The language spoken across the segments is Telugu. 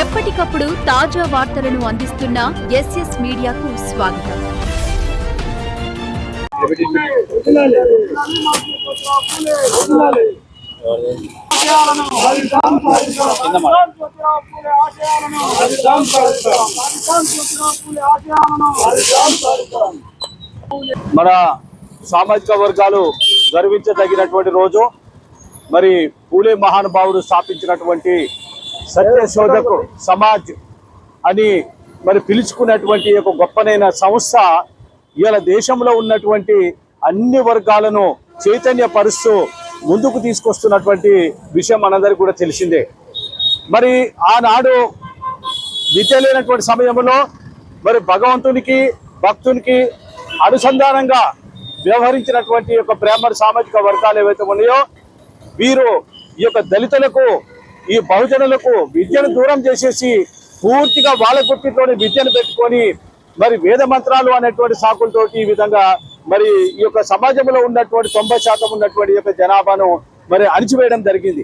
ఎప్పటికప్పుడు తాజా వార్తలను అందిస్తున్న ఎస్ఎస్ మీడియాకు స్వాగతం. మన సామాజిక వర్గాలు గర్వించదగినటువంటి రోజు. మరి పూలే మహానుభావుడు స్థాపించినటువంటి సత్యశోధకు సమాజ్ అని మరి పిలుచుకున్నటువంటి ఒక గొప్పనైన సంస్థ ఇవాళ దేశంలో ఉన్నటువంటి అన్ని వర్గాలను చైతన్యపరుస్తూ ముందుకు తీసుకొస్తున్నటువంటి విషయం మనందరికీ కూడా తెలిసిందే. మరి ఆనాడు విద్య లేనటువంటి సమయంలో మరి భగవంతునికి భక్తునికి అనుసంధానంగా వ్యవహరించినటువంటి యొక్క బ్రాహ్మణ సామాజిక వర్గాలు ఏవైతే ఉన్నాయో వీరు ఈ యొక్క దళితులకు ఈ బహుజనులకు విద్యను దూరం చేసేసి పూర్తిగా వాళ్ళ గుర్తిలోని విద్యను పెట్టుకొని మరి వేద మంత్రాలు అనేటువంటి సాకులతోటి ఈ విధంగా మరి ఈ యొక్క సమాజంలో ఉన్నటువంటి తొంభై శాతం ఉన్నటువంటి యొక్క జనాభాను మరి అణిచివేయడం జరిగింది.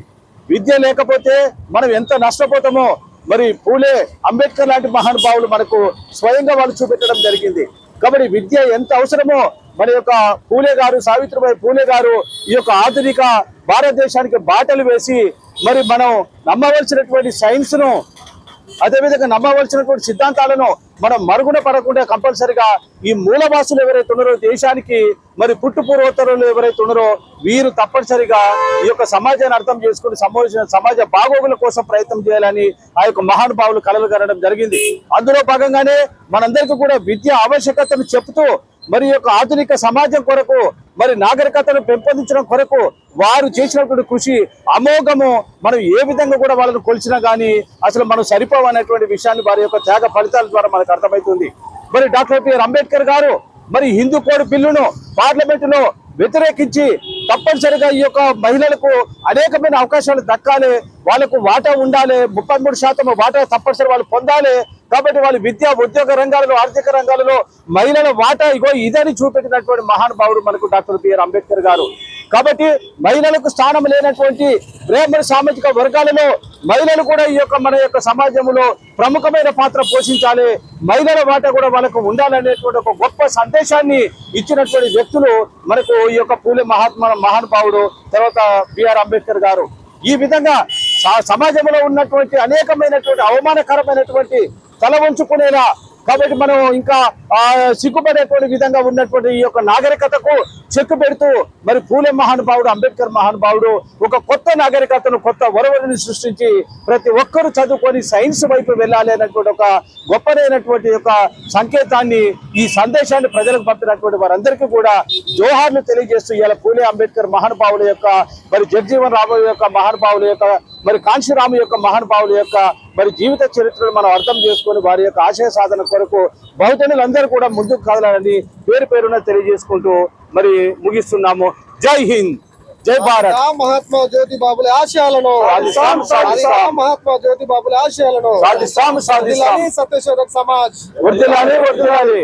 విద్య లేకపోతే మనం ఎంత నష్టపోతామో మరి పూలే అంబేద్కర్ లాంటి మహానుభావులు మనకు స్వయంగా వాళ్ళు చూపెట్టడం జరిగింది. కాబట్టి విద్య ఎంత అవసరమో మన యొక్క పూలే గారు సావిత్రిబాయి పూలే గారు ఈ యొక్క ఆధునిక భారతదేశానికి బాటలు వేసి మరి మనం నమ్మవలసినటువంటి సైన్స్ను అదేవిధంగా నమ్మవలసినటువంటి సిద్ధాంతాలను మనం మరుగున పడకుండా కంపల్సరిగా ఈ మూలవాసులు ఎవరైతే ఉన్నారో దేశానికి మరి పుట్టుపూర్వోత్తరులు ఎవరైతే ఉన్నారో వీరు తప్పనిసరిగా ఈ యొక్క సమాజాన్ని అర్థం చేసుకుని సమాజ సమాజ బాగోగుల కోసం ప్రయత్నం చేయాలని ఆ యొక్క మహానుభావులు కలలు కనడం జరిగింది. అందులో భాగంగానే మనందరికీ కూడా విద్య ఆవశ్యకతను చెప్తూ మరి యొక్క ఆధునిక సమాజం కొరకు మరి నాగరికతను పెంపొందించడం కొరకు వారు చేసినటువంటి కృషి అమోఘము. మనం ఏ విధంగా కూడా వాళ్ళను కొలిచినా కానీ అసలు మనం సరిపోవనేటువంటి విషయాన్ని వారి యొక్క త్యాగ ఫలితాల ద్వారా మనకు అర్థమవుతుంది మరి డాక్టర్ బిఆర్ అంబేద్కర్ గారు మరి హిందూ కోడ్ బిల్లును పార్లమెంటులో వ్యతిరేకించి తప్పనిసరిగా ఈ యొక్క మహిళలకు అనేకమైన అవకాశాలు దక్కాలి. వాళ్ళకు వాటా ఉండాలి. ముప్పై మూడు శాతం వాటా తప్పనిసరి వాళ్ళు పొందాలి. కాబట్టి వాళ్ళు విద్యా ఉద్యోగ రంగాలలో ఆర్థిక రంగాలలో మహిళల వాటా ఇగో ఇదని చూపెట్టినటువంటి మహానుభావుడు మనకు డాక్టర్ బిఆర్ అంబేద్కర్ గారు. కాబట్టి మహిళలకు స్థానం లేనటువంటి బ్రాహ్మణ సామాజిక వర్గాలలో మహిళలు కూడా ఈ యొక్క మన యొక్క సమాజంలో ప్రముఖమైన పాత్ర పోషించాలి. మహిళల వాట కూడా వాళ్ళకు ఉండాలనేటువంటి ఒక గొప్ప సందేశాన్ని ఇచ్చినటువంటి వ్యక్తులు మనకు ఈ యొక్క పూలే మహాత్మ మహానుభావుడు తర్వాత బిఆర్ అంబేద్కర్ గారు. ఈ విధంగా స- సమాజంలో ఉన్నటువంటి అనేకమైనటువంటి అవమానకరమైనటువంటి తల వంచుకునేలా కాబట్టి మనం ఇంకా సిగ్గుపడేటువంటి విధంగా ఉన్నటువంటి ఈ యొక్క నాగరికతకు చెక్కు పెడుతూ మరి పూలే మహానుభావుడు అంబేద్కర్ మహానుభావుడు ఒక కొత్త నాగరికతను కొత్త ఒరవడిని సృష్టించి ప్రతి ఒక్కరూ చదువుకొని సైన్స్ వైపు వెళ్ళాలి అనేటువంటి ఒక గొప్పదైనటువంటి యొక్క సంకేతాన్ని ఈ సందేశాన్ని ప్రజలకు పంపినటువంటి వారందరికీ కూడా జోహార్లు తెలియజేస్తూ ఇలా పూలే అంబేద్కర్ మహానుభావుల యొక్క మరి జగజీవన్ రాము యొక్క మహానుభావుల యొక్క మరి కాంశీరాము యొక్క మహానుభావుల యొక్క మరి జీవిత చరిత్రను మనం అర్థం చేసుకొని వారి యొక్క ఆశయ సాధన కొరకు బహుజనులందరూ కూడా ముందుకు కదలాలని పేరు పేరున తెలియజేసుకుంటూ మరి ముగిస్తున్నాము. జై హింద్. జై భారత్. మహాత్మా జ్యోతి బాబుల ఆశయాలను మహాత్మా జ్యోతి బాబుల ఆశయాలను సత్యశోధక్ సమాజ్. వర్దిలాలి వర్దిలాలి